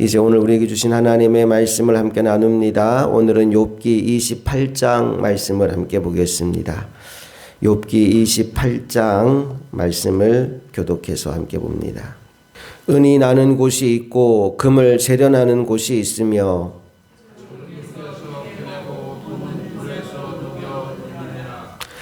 이제 오늘 우리에게 주신 하나님의 말씀을 함께 나눕니다. 오늘은 욥기 28장 말씀을 함께 보겠습니다. 욥기 28장 말씀을 교독해서 함께 봅니다. 은이 나는 곳이 있고 금을 재련하는 곳이 있으며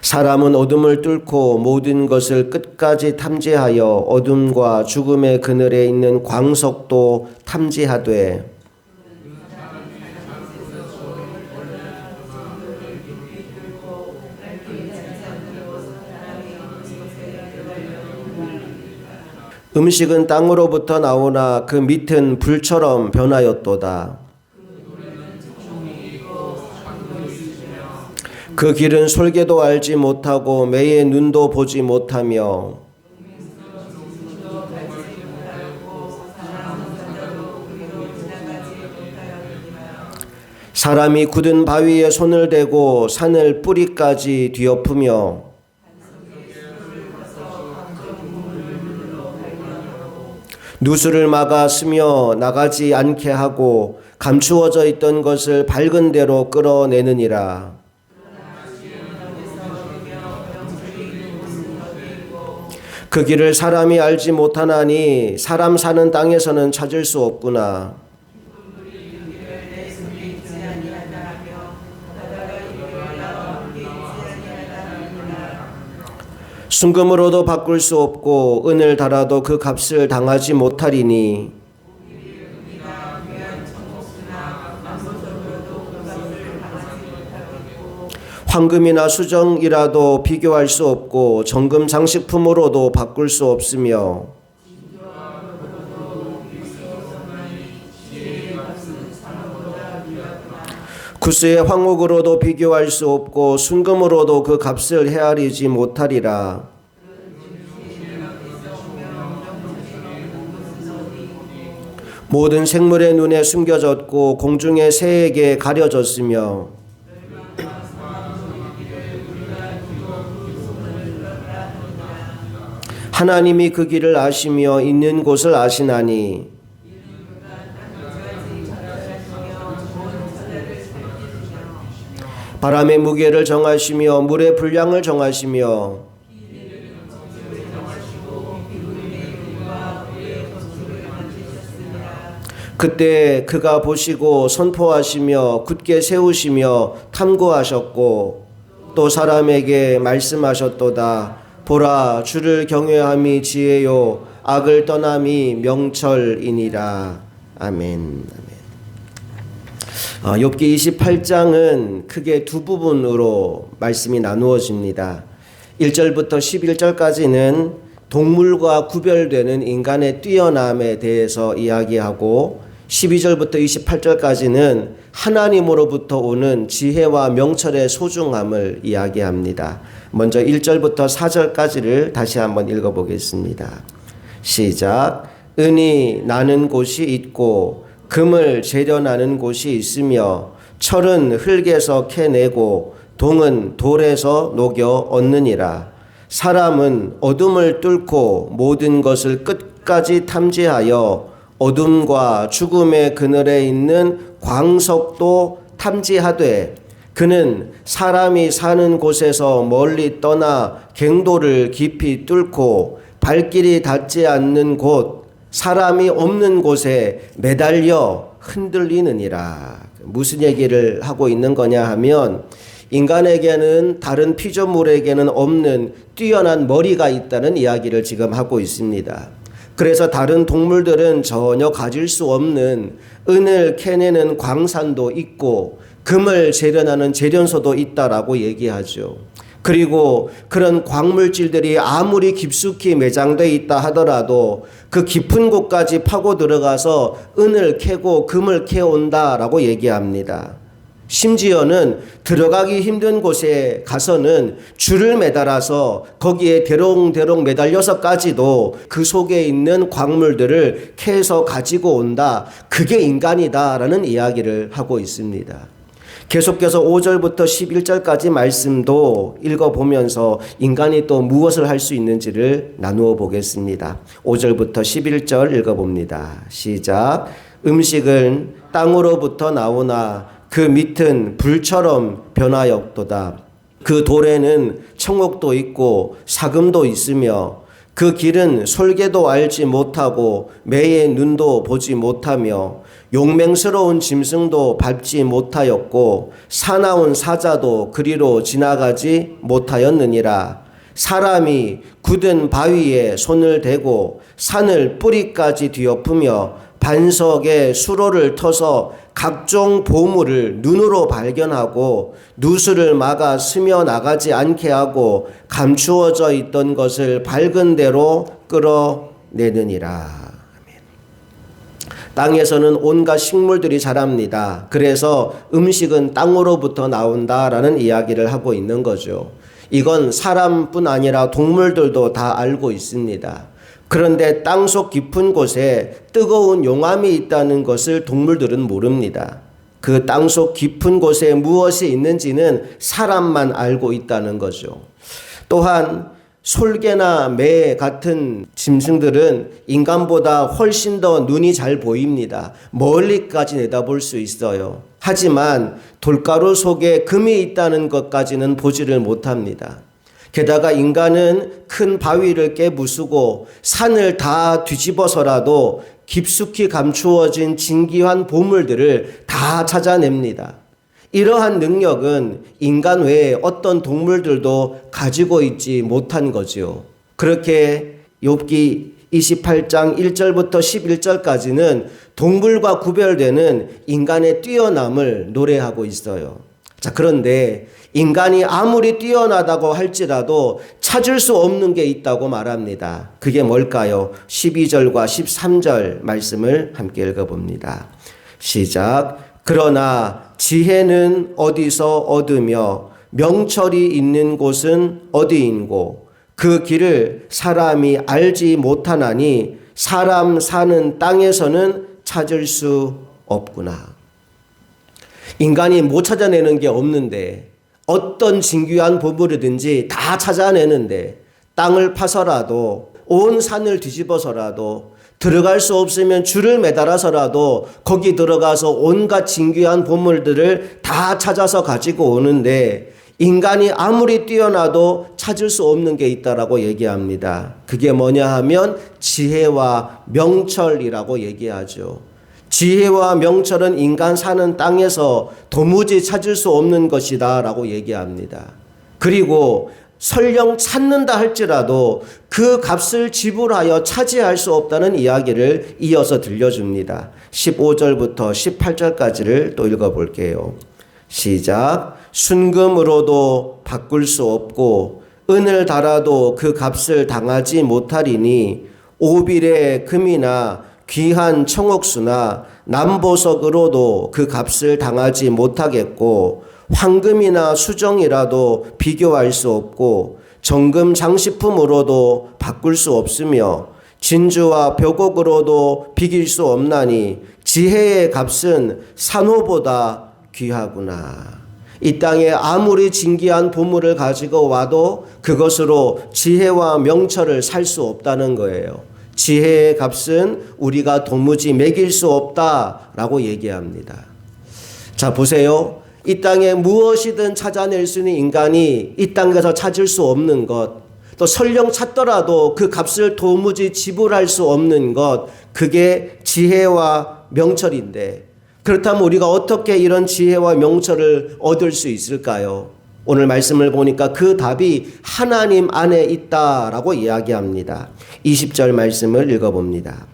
사람은 어둠을 뚫고 모든 것을 끝까지 탐지하여 어둠과 죽음의 그늘에 있는 광석도 탐지하되 음식은 땅으로부터 나오나 그 밑은 불처럼 변하였도다. 그 길은 솔개도 알지 못하고 매의 눈도 보지 못하며 사람이 굳은 바위에 손을 대고 산을 뿌리까지 뒤엎으며 누수를 막아 스며 나가지 않게 하고 감추어져 있던 것을 밝은 대로 끌어내느니라. 그 길을 사람이 알지 못하나니 사람 사는 땅에서는 찾을 수 없구나. 순금으로도 바꿀 수 없고 은을 달아도 그 값을 당하지 못하리니 황금이나 수정이라도 비교할 수 없고 정금 장식품으로도 바꿀 수 없으며 구스의 황옥으로도 비교할 수 없고 순금으로도 그 값을 헤아리지 못하리라. 모든 생물의 눈에 숨겨졌고 공중의 새에게 가려졌으며 하나님이 그 길을 아시며 있는 곳을 아시나니 바람의 무게를 정하시며 물의 분량을 정하시며 그때 그가 보시고 선포하시며 굳게 세우시며 탐구하셨고 또 사람에게 말씀하셨도다 보라 주를 경외함이 지혜요 악을 떠남이 명철이니라 아멘. 아멘. 어, 욥기 28장은 크게 두 부분으로 말씀이 나누어집니다. 1절부터 11절까지는 동물과 구별되는 인간의 뛰어남에 대해서 이야기하고 12절부터 28절까지는 하나님으로부터 오는 지혜와 명철의 소중함을 이야기합니다. 먼저 1절부터 4절까지를 다시 한번 읽어보겠습니다. 시작. 은이 나는 곳이 있고 금을 재련하는 곳이 있으며 철은 흙에서 캐내고 동은 돌에서 녹여 얻느니라. 사람은 어둠을 뚫고 모든 것을 끝까지 탐지하여 어둠과 죽음의 그늘에 있는 광석도 탐지하되 그는 사람이 사는 곳에서 멀리 떠나 갱도를 깊이 뚫고 발길이 닿지 않는 곳 사람이 없는 곳에 매달려 흔들리느니라. 무슨 얘기를 하고 있는 거냐 하면 인간에게는 다른 피조물에게는 없는 뛰어난 머리가 있다는 이야기를 지금 하고 있습니다. 그래서 다른 동물들은 전혀 가질 수 없는 은을 캐내는 광산도 있고 금을 재련하는 재련소도 있다라고 얘기하죠. 그리고 그런 광물질들이 아무리 깊숙이 매장돼 있다 하더라도 그 깊은 곳까지 파고 들어가서 은을 캐고 금을 캐온다라고 얘기합니다. 심지어는 들어가기 힘든 곳에 가서는 줄을 매달아서 거기에 대롱대롱 매달려서까지도 그 속에 있는 광물들을 캐서 가지고 온다. 그게 인간이다라는 이야기를 하고 있습니다. 계속해서 5절부터 11절까지 말씀도 읽어보면서 인간이 또 무엇을 할 수 있는지를 나누어 보겠습니다. 5절부터 11절 읽어봅니다. 시작. 음식은 땅으로부터 나오나 그 밑은 불처럼 변하였도다. 그 돌에는 청옥도 있고 사금도 있으며 그 길은 솔개도 알지 못하고 매의 눈도 보지 못하며 용맹스러운 짐승도 밟지 못하였고 사나운 사자도 그리로 지나가지 못하였느니라. 사람이 굳은 바위에 손을 대고 산을 뿌리까지 뒤엎으며 반석에 수로를 터서 각종 보물을 눈으로 발견하고 누수를 막아 스며 나가지 않게 하고 감추어져 있던 것을 밝은 대로 끌어내느니라. 땅에서는 온갖 식물들이 자랍니다. 그래서 음식은 땅으로부터 나온다라는 이야기를 하고 있는 거죠. 이건 사람뿐 아니라 동물들도 다 알고 있습니다. 그런데 땅속 깊은 곳에 뜨거운 용암이 있다는 것을 동물들은 모릅니다. 그 땅속 깊은 곳에 무엇이 있는지는 사람만 알고 있다는 거죠. 또한 솔개나 매 같은 짐승들은 인간보다 훨씬 더 눈이 잘 보입니다. 멀리까지 내다볼 수 있어요. 하지만 돌가루 속에 금이 있다는 것까지는 보지를 못합니다. 게다가 인간은 큰 바위를 깨부수고 산을 다 뒤집어서라도 깊숙이 감추어진 진귀한 보물들을 다 찾아냅니다. 이러한 능력은 인간 외에 어떤 동물들도 가지고 있지 못한 거지요. 그렇게 욥기 28장 1절부터 11절까지는 동물과 구별되는 인간의 뛰어남을 노래하고 있어요. 자, 그런데 인간이 아무리 뛰어나다고 할지라도 찾을 수 없는 게 있다고 말합니다. 그게 뭘까요? 12절과 13절 말씀을 함께 읽어봅니다. 시작. 그러나 지혜는 어디서 얻으며 명철이 있는 곳은 어디인고 그 길을 사람이 알지 못하나니 사람 사는 땅에서는 찾을 수 없구나. 인간이 못 찾아내는 게 없는데 어떤 진귀한 보물이든지 다 찾아내는데 땅을 파서라도 온 산을 뒤집어서라도 들어갈 수 없으면 줄을 매달아서라도 거기 들어가서 온갖 진귀한 보물들을 다 찾아서 가지고 오는데 인간이 아무리 뛰어나도 찾을 수 없는 게 있다라고 얘기합니다. 그게 뭐냐 하면 지혜와 명철이라고 얘기하죠. 지혜와 명철은 인간 사는 땅에서 도무지 찾을 수 없는 것이다 라고 얘기합니다. 그리고 설령 찾는다 할지라도 그 값을 지불하여 차지할 수 없다는 이야기를 이어서 들려줍니다. 15절부터 18절까지를 또 읽어볼게요. 시작. 순금으로도 바꿀 수 없고 은을 달아도 그 값을 당하지 못하리니 오빌의 금이나 귀한 청옥수나 남보석으로도 그 값을 당하지 못하겠고 황금이나 수정이라도 비교할 수 없고 정금 장식품으로도 바꿀 수 없으며 진주와 벽옥으로도 비길 수 없나니 지혜의 값은 산호보다 귀하구나. 이 땅에 아무리 진귀한 보물을 가지고 와도 그것으로 지혜와 명철을 살 수 없다는 거예요. 지혜의 값은 우리가 도무지 매길 수 없다라고 얘기합니다. 자, 보세요. 이 땅에 무엇이든 찾아낼 수 있는 인간이 이 땅에서 찾을 수 없는 것, 또 설령 찾더라도 그 값을 도무지 지불할 수 없는 것, 그게 지혜와 명철인데, 그렇다면 우리가 어떻게 이런 지혜와 명철을 얻을 수 있을까요? 오늘 말씀을 보니까 그 답이 하나님 안에 있다라고 이야기합니다. 20절 말씀을 읽어봅니다.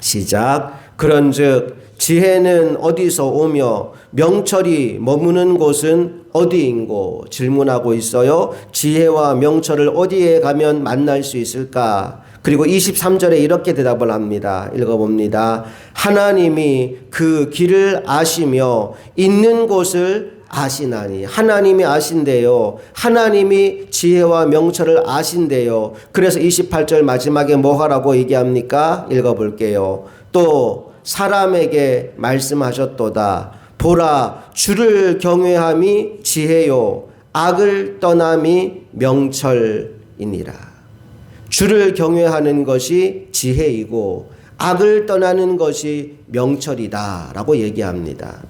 시작. 그런즉 지혜는 어디서 오며 명철이 머무는 곳은 어디인고 질문하고 있어요. 지혜와 명철을 어디에 가면 만날 수 있을까? 그리고 23절에 이렇게 대답을 합니다. 읽어봅니다. 하나님이 그 길을 아시며 있는 곳을 아시나니 하나님이 아신대요. 하나님이 지혜와 명철을 아신대요. 그래서 28절 마지막에 뭐 하라고 얘기합니까? 읽어 볼게요. 또 사람에게 말씀하셨도다. 보라 주를 경외함이 지혜요 악을 떠남이 명철이니라. 주를 경외하는 것이 지혜이고 악을 떠나는 것이 명철이다라고 얘기합니다.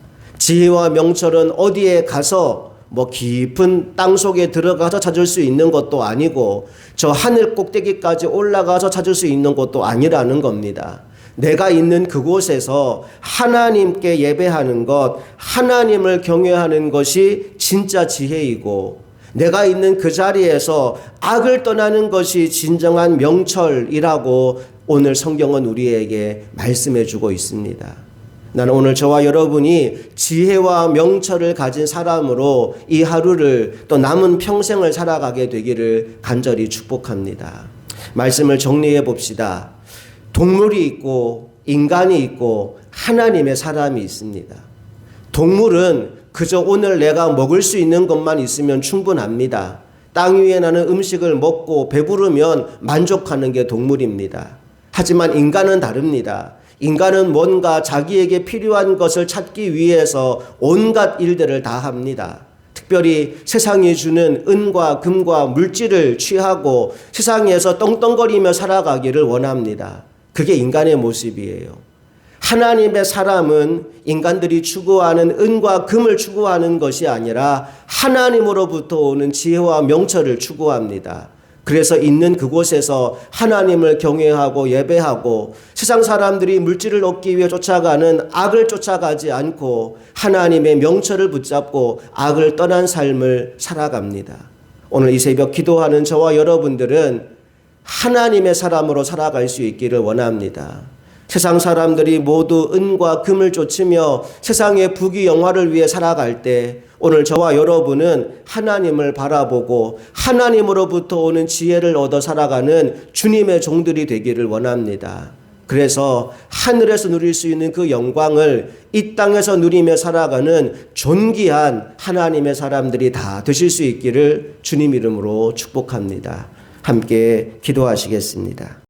지혜와 명철은 어디에 가서 뭐 깊은 땅 속에 들어가서 찾을 수 있는 것도 아니고 저 하늘 꼭대기까지 올라가서 찾을 수 있는 것도 아니라는 겁니다. 내가 있는 그곳에서 하나님께 예배하는 것, 하나님을 경외하는 것이 진짜 지혜이고 내가 있는 그 자리에서 악을 떠나는 것이 진정한 명철이라고 오늘 성경은 우리에게 말씀해 주고 있습니다. 나는 오늘 저와 여러분이 지혜와 명철을 가진 사람으로 이 하루를 또 남은 평생을 살아가게 되기를 간절히 축복합니다. 말씀을 정리해 봅시다. 동물이 있고 인간이 있고 하나님의 사람이 있습니다. 동물은 그저 오늘 내가 먹을 수 있는 것만 있으면 충분합니다. 땅 위에 나는 음식을 먹고 배부르면 만족하는 게 동물입니다. 하지만 인간은 다릅니다. 인간은 뭔가 자기에게 필요한 것을 찾기 위해서 온갖 일들을 다 합니다. 특별히 세상이 주는 은과 금과 물질을 취하고 세상에서 떵떵거리며 살아가기를 원합니다. 그게 인간의 모습이에요. 하나님의 사람은 인간들이 추구하는 은과 금을 추구하는 것이 아니라 하나님으로부터 오는 지혜와 명철을 추구합니다. 그래서 있는 그곳에서 하나님을 경외하고 예배하고 세상 사람들이 물질을 얻기 위해 쫓아가는 악을 쫓아가지 않고 하나님의 명철을 붙잡고 악을 떠난 삶을 살아갑니다. 오늘 이 새벽 기도하는 저와 여러분들은 하나님의 사람으로 살아갈 수 있기를 원합니다. 세상 사람들이 모두 은과 금을 쫓으며 세상의 부귀 영화를 위해 살아갈 때 오늘 저와 여러분은 하나님을 바라보고 하나님으로부터 오는 지혜를 얻어 살아가는 주님의 종들이 되기를 원합니다. 그래서 하늘에서 누릴 수 있는 그 영광을 이 땅에서 누리며 살아가는 존귀한 하나님의 사람들이 다 되실 수 있기를 주님 이름으로 축복합니다. 함께 기도하시겠습니다.